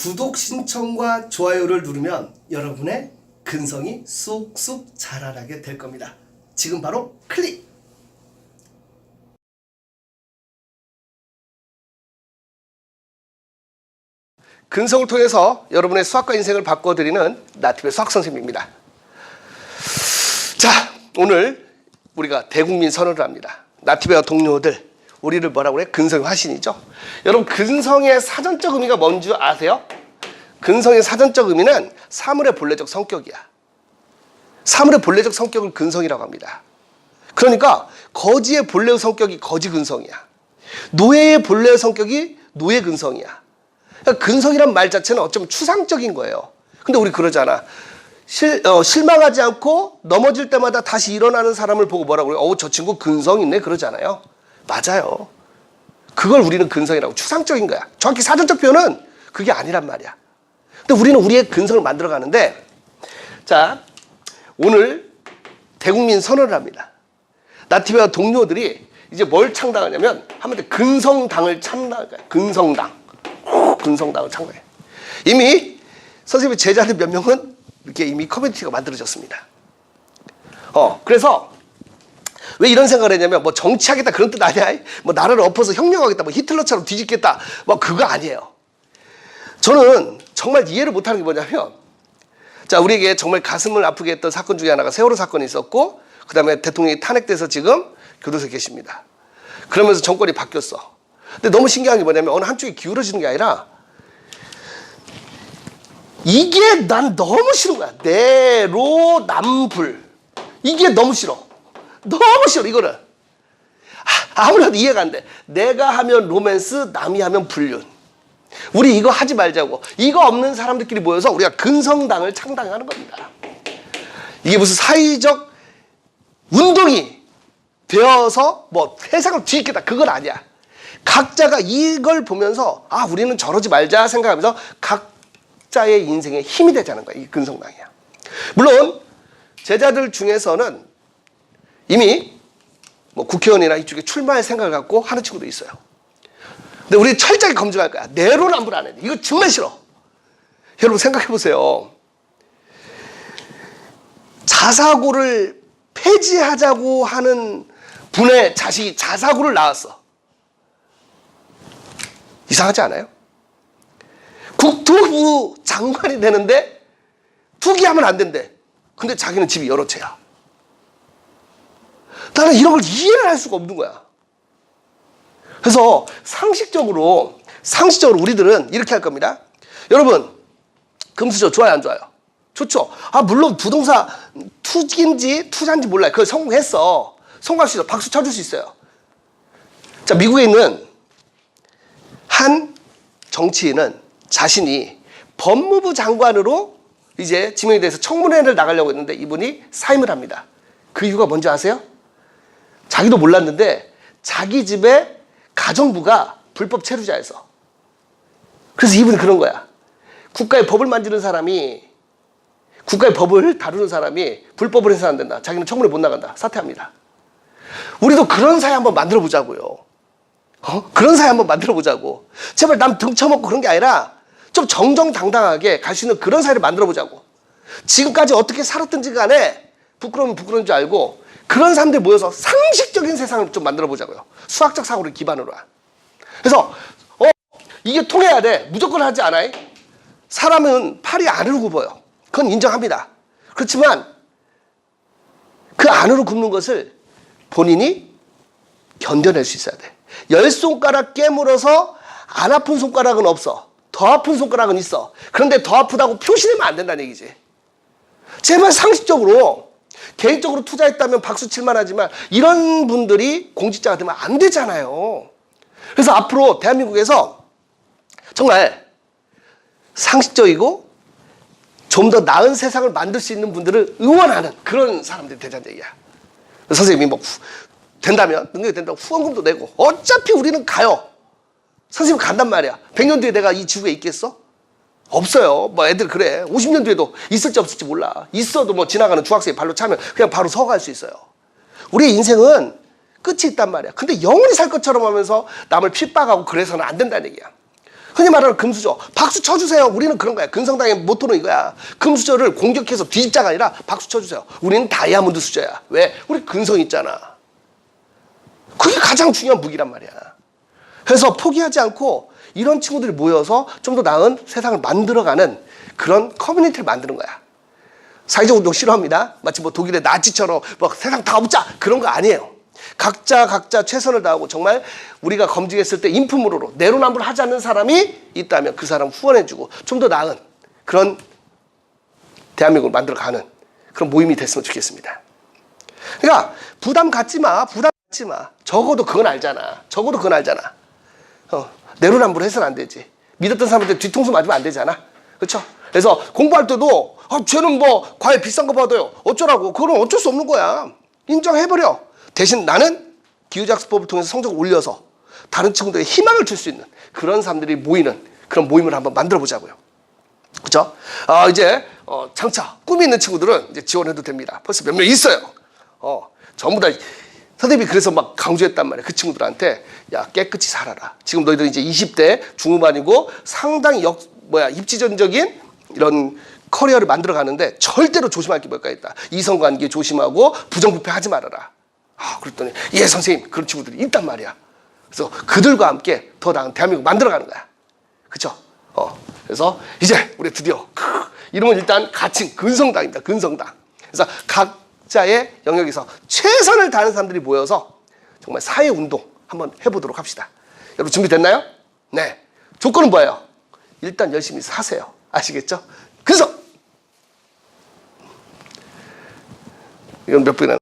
구독 신청과 좋아요를 누르면 여러분의 근성이 쑥쑥 자라나게 될 겁니다. 지금 바로 클릭! 근성을 통해서 여러분의 수학과 인생을 바꿔드리는 나티의 수학 선생님입니다. 자, 오늘 우리가 대국민 선언을 합니다. 나티베와 동료들, 우리를 뭐라고 그래? 근성의 화신이죠. 여러분, 근성의 사전적 의미가 뭔지 아세요? 근성의 사전적 의미는 사물의 본래적 성격이야. 사물의 본래적 성격을 근성이라고 합니다. 그러니까 거지의 본래의 성격이 거지 근성이야. 노예의 본래의 성격이 노예 근성이야. 그러니까 근성이란 말 자체는 어쩌면 추상적인 거예요. 근데 우리 그러잖아. 실, 어, 실망하지 않고 넘어질 때마다 다시 일어나는 사람을 보고 뭐라고 그래요? 어우, 저 친구 근성 있네. 그러잖아요. 맞아요. 그걸 우리는 근성이라고 추상적인 거야. 정확히 사전적 표현은 그게 아니란 말이야. 근데 우리는 우리의 근성을 만들어 가는데, 자, 오늘 대국민 선언을 합니다. 나티베와 동료들이 이제 뭘 창당하냐면, 하면 근성당을 창당할. 근성당. 근성당을 창당해. 이미 선생님의 제자들 몇 명은 이렇게 이미 커뮤니티가 만들어졌습니다. 어, 그래서 왜 이런 생각을 했냐면 뭐 정치하겠다 그런 뜻 아니야? 뭐 나라를 엎어서 혁명하겠다, 뭐 히틀러처럼 뒤집겠다, 뭐 그거 아니에요. 저는 정말 이해를 못하는 게 뭐냐면 자 우리에게 정말 가슴을 아프게 했던 사건 중에 하나가 세월호 사건이 있었고 그 다음에 대통령이 탄핵돼서 지금 교도소에 계십니다. 그러면서 정권이 바뀌었어. 근데 너무 신기한 게 뭐냐면 어느 한쪽이 기울어지는 게 아니라 이게 난 너무 싫은 거야. 내로 남불. 이게 너무 싫어. 너무 싫어, 이거를. 아, 아무래도 이해가 안 돼. 내가 하면 로맨스, 남이 하면 불륜. 우리 이거 하지 말자고. 이거 없는 사람들끼리 모여서 우리가 근성당을 창당하는 겁니다. 이게 무슨 사회적 운동이 되어서 뭐 세상을 뒤집겠다. 그건 아니야. 각자가 이걸 보면서 아, 우리는 저러지 말자 생각하면서 각자의 인생에 힘이 되자는 거야. 이 근성당이야. 물론 제자들 중에서는 이미 뭐 국회의원이나 이쪽에 출마할 생각을 갖고 하는 친구도 있어요. 근데 우리 철저하게 검증할 거야. 내로남불 안 해. 이거 정말 싫어. 여러분 생각해 보세요. 자사고를 폐지하자고 하는 분의 자식이 자사고를 낳았어. 이상하지 않아요? 국토부 장관이 되는데 투기하면 안 된대. 근데 자기는 집이 여러 채야. 나는 이런 걸 이해를 할 수가 없는 거야. 그래서 상식적으로 상식적으로 우리들은 이렇게 할 겁니다. 여러분 금수저 좋아요 안 좋아요? 좋죠. 아 물론 부동산 투기인지 투자인지 몰라요. 그걸 성공했어. 성공할 수 있어. 박수 쳐줄 수 있어요. 자 미국에 있는 한 정치인은 자신이 법무부 장관으로 이제 지명이 돼서 청문회를 나가려고 했는데 이분이 사임을 합니다. 그 이유가 뭔지 아세요? 자기도 몰랐는데 자기 집에 가정부가 불법 체류자였어. 그래서 이분이 그런 거야. 국가의 법을 만지는 사람이 국가의 법을 다루는 사람이 불법을 해서 안 된다. 자기는 청문회 못 나간다. 사퇴합니다. 우리도 그런 사회 한번 만들어 보자고요. 어? 그런 사회 한번 만들어 보자고. 제발 남 등쳐먹고 그런 게 아니라 좀 정정당당하게 갈 수 있는 그런 사회를 만들어 보자고. 지금까지 어떻게 살았든지 간에 부끄러우면 부끄러운 줄 알고 그런 사람들 모여서 상식적인 세상을 좀 만들어 보자고요. 수학적 사고를 기반으로 한. 그래서 어 이게 통해야 돼. 무조건 하지 않아요. 사람은 팔이 안으로 굽어요. 그건 인정합니다. 그렇지만 그 안으로 굽는 것을 본인이 견뎌낼 수 있어야 돼. 열 손가락 깨물어서 안 아픈 손가락은 없어. 더 아픈 손가락은 있어. 그런데 더 아프다고 표시내면 안 된다는 얘기지. 제발 상식적으로 개인적으로 투자했다면 박수 칠만 하지만 이런 분들이 공직자가 되면 안 되잖아요. 그래서 앞으로 대한민국에서 정말 상식적이고 좀 더 나은 세상을 만들 수 있는 분들을 응원하는 그런 사람들이 되자는 얘기야. 선생님이 뭐 후- 된다면 능력이 된다고 후원금도 내고 어차피 우리는 가요. 선생님 간단 말이야. 100년 뒤에 내가 이 지구에 있겠어? 없어요. 뭐 애들 그래. 50년 뒤에도 있을지 없을지 몰라. 있어도 뭐 지나가는 중학생이 발로 차면 그냥 바로 서갈 수 있어요. 우리의 인생은 끝이 있단 말이야. 근데 영원히 살 것처럼 하면서 남을 핍박하고 그래서는 안 된다는 얘기야. 흔히 말하는 금수저. 박수 쳐주세요. 우리는 그런 거야. 근성당의 모토는 이거야. 금수저를 공격해서 뒤집자가 아니라 박수 쳐주세요. 우리는 다이아몬드 수저야. 왜? 우리 근성 있잖아. 그게 가장 중요한 무기란 말이야. 그래서 포기하지 않고 이런 친구들이 모여서 좀 더 나은 세상을 만들어가는 그런 커뮤니티를 만드는 거야. 사회적 운동 싫어합니다. 마치 뭐 독일의 나치처럼 뭐 세상 다 없자 그런 거 아니에요. 각자 각자 최선을 다하고 정말 우리가 검증했을 때 인품으로 내로남불 하지 않는 사람이 있다면 그 사람 후원해주고 좀 더 나은 그런 대한민국을 만들어가는 그런 모임이 됐으면 좋겠습니다. 그러니까 부담 갖지 마, 부담 갖지 마. 적어도 그건 알잖아. 적어도 그건 알잖아. 어, 내로남불 해서는 안 되지. 믿었던 사람한테 뒤통수 맞으면 안 되잖아. 그렇죠? 그래서 공부할 때도 아, 쟤는 뭐 과외 비싼 거 받아요. 어쩌라고? 그건 어쩔 수 없는 거야. 인정해버려. 대신 나는 기후작습법을 통해서 성적을 올려서 다른 친구들에게 희망을 줄 수 있는 그런 사람들이 모이는 그런 모임을 한번 만들어 보자고요. 그죠? 아, 이제, 어, 장차, 꿈이 있는 친구들은 이제 지원해도 됩니다. 벌써 몇 명 있어요. 어, 전부 다, 선생님이 그래서 막 강조했단 말이에요. 그 친구들한테, 야, 깨끗이 살아라. 지금 너희들 이제 20대 중후반이고 상당히 역, 뭐야, 입지전적인 이런 커리어를 만들어 가는데 절대로 조심할 게 뭘까 있다. 이성관계 조심하고 부정부패 하지 말아라. 아, 그랬더니, 예, 선생님, 그런 친구들이 있단 말이야. 그래서 그들과 함께 더 나은 대한민국 만들어 가는 거야. 그쵸? 어. 그래서 이제 우리 드디어 크, 이름은 일단 가칭 근성당입니다. 근성당. 그래서 각 자의 영역에서 최선을 다하는 사람들이 모여서 정말 사회 운동 한번 해보도록 합시다. 여러분 준비됐나요? 네. 조건은 뭐예요? 일단 열심히 사세요. 아시겠죠? 근성. 이건 몇 분이나